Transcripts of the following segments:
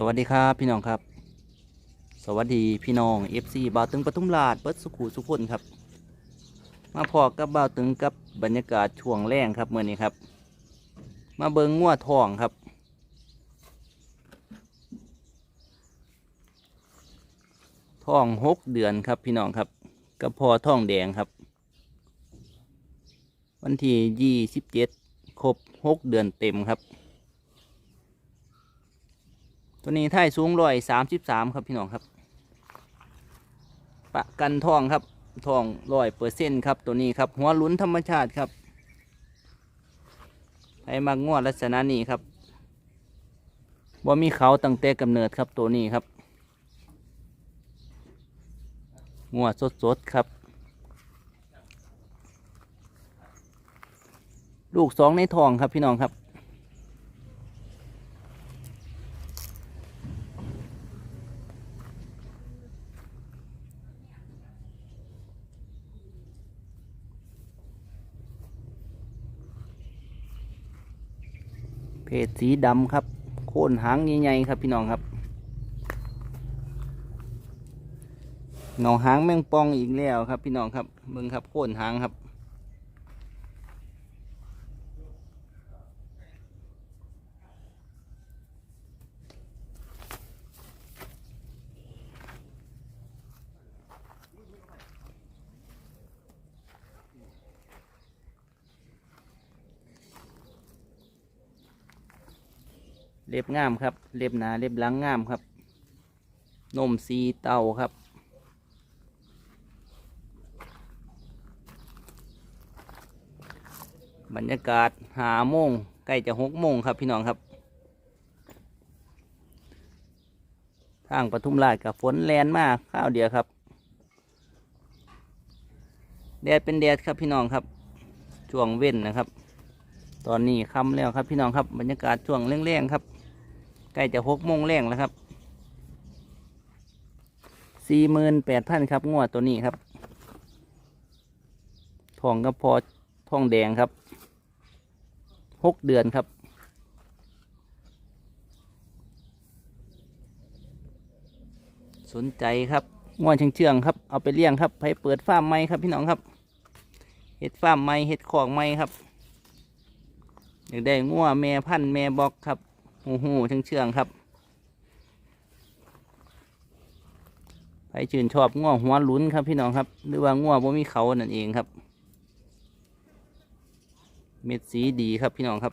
สวัสดีครับพี่น้องครับ สวัสดีพี่น้อง FC บ่าวตึงปทุมราชเบิดสุขุสุขคนครับ มาพอกับบ่าวตึงกับบรรยากาศช่วงแรงครับเมื่อนี้ครับ มาเบิงงัวทองครับ ทองหกเดือนครับพี่น้องครับกับพอทองแดงครับ วันที่ยี่สิบเจ็ดครบหกเดือนเต็มครับ ตัวนี้ท่ายสูงร้อยสามสิบสามครับพี่น้องครับ ประกันทองครับทองร้อยเปอร์เซ็นครับตัวนี้ครับหัวลุ้นธรรมชาติครับให้มางวดลักษณะนี้ครับว่ามีเขาตั้งแต่กำเนิดครับตัวนี้ครับงวดสดๆครับ ลูกสองในทองครับพี่น้องครับ เพศสีดำครับ โค่นหางใหญ่ๆครับพี่น้องครับเงาหางแมงปองอีกแล้วครับ พี่น้องครับเบิ่งครับโค่นหางครับ เล็บงามครับ เล็บหนาเล็บหลังงามครับ นมสีเต่าครับ บรรยากาศหาโมงใกล้จะหกโมงครับพี่น้องครับ ทางปทุมราชกับฝนแลนมากข้าวเดียวครับ แดดเป็นแดดครับพี่น้องครับ ช่วงเว้นนะครับ ตอนนี้ค่ำแล้วครับพี่น้องครับบรรยากาศช่วงแรงๆครับ ใกล้จะหกโมงแรงแล้วครับสี่หมื่นแปดพันครับงวดตัวนี้ครับทองก็พอทองแดงครับหกเดือนครับสนใจครับงวดเชื่องๆครับ เอาไปเลี้ยงครับไปเปิดฟาร์มใหม่ครับพี่น้องครับ เห็ดฟาร์มใหม่เห็ดของใหม่ครับอยากได้งัวแม่พันธุ์แม่บอกครับ หูหูเชื่องเชื่องครับใครชื่นชอบงัวหัวลุ้นครับพี่น้องครับ หรือว่างัวบ่มีเขานั่นเองครับ เม็ดสีดีครับพี่น้องครับ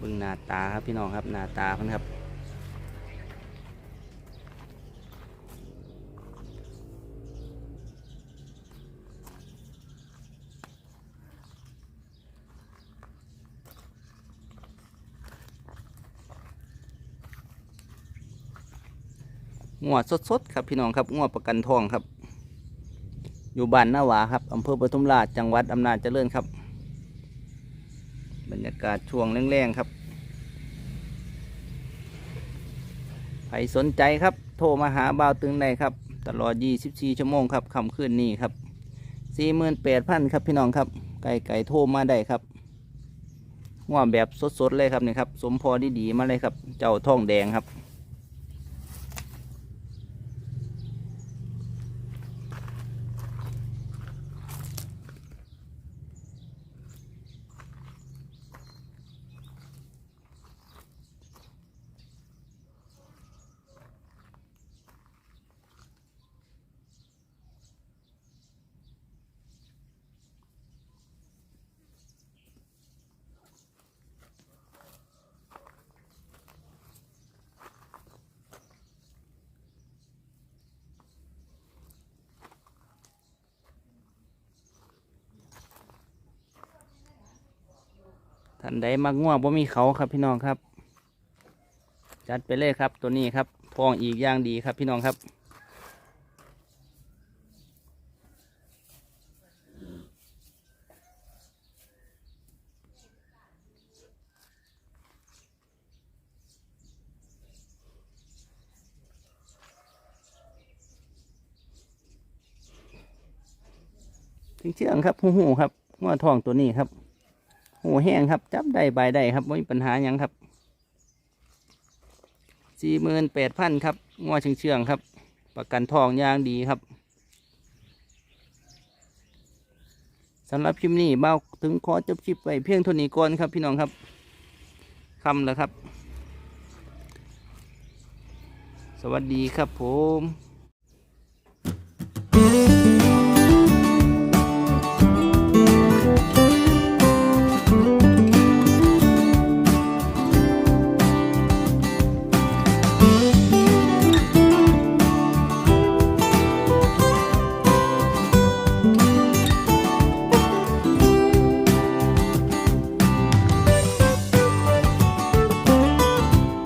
บิ่งหน้าตาครับพี่น้องครับหน้าตาเพิ่นครับ งัวสดๆครับพี่น้องครับงัวประกันทองครับ อยู่บ้านนาหวาครับอำเภอปทุมราชจังหวัดอำนาจเจริญครับ บรรยากาศช่วงแรงๆครับใครสนใจครับ โทรมาหาบ่าวตึงได้ครับ ตลอด 24 ชั่วโมงครับค่ำคืนนี้ครับ 48,000 ครับพี่น้องครับ ไก่ไก่โทรมาได้ครับง่วงแบบสดๆเลยครับนี่ครับ สมพอดีๆมาเลยครับ เจ้าทองแดงครับ ท่านใดมากง่วงบ่มีเขาครับพี่น้องครับ จัดไปเลยครับตัวนี้ครับทองอีกอย่างดีครับพี่น้องครับเชื่องครับหูหูครับหัวทองตัวนี้ครับ หูแห้งครับจับได้ใบได้ครับไม่มีปัญหาหยังครับสี่หมื่นแปดพันครับงัวเชื่องเชื่องครับ ประกันทองยางดีครับสำหรับคลิปนี้เบาถึงขอจบคลิปไว้เพียงเท่านี้ก่อนครับพี่น้องครับคำแล้วครับ สวัสดีครับผม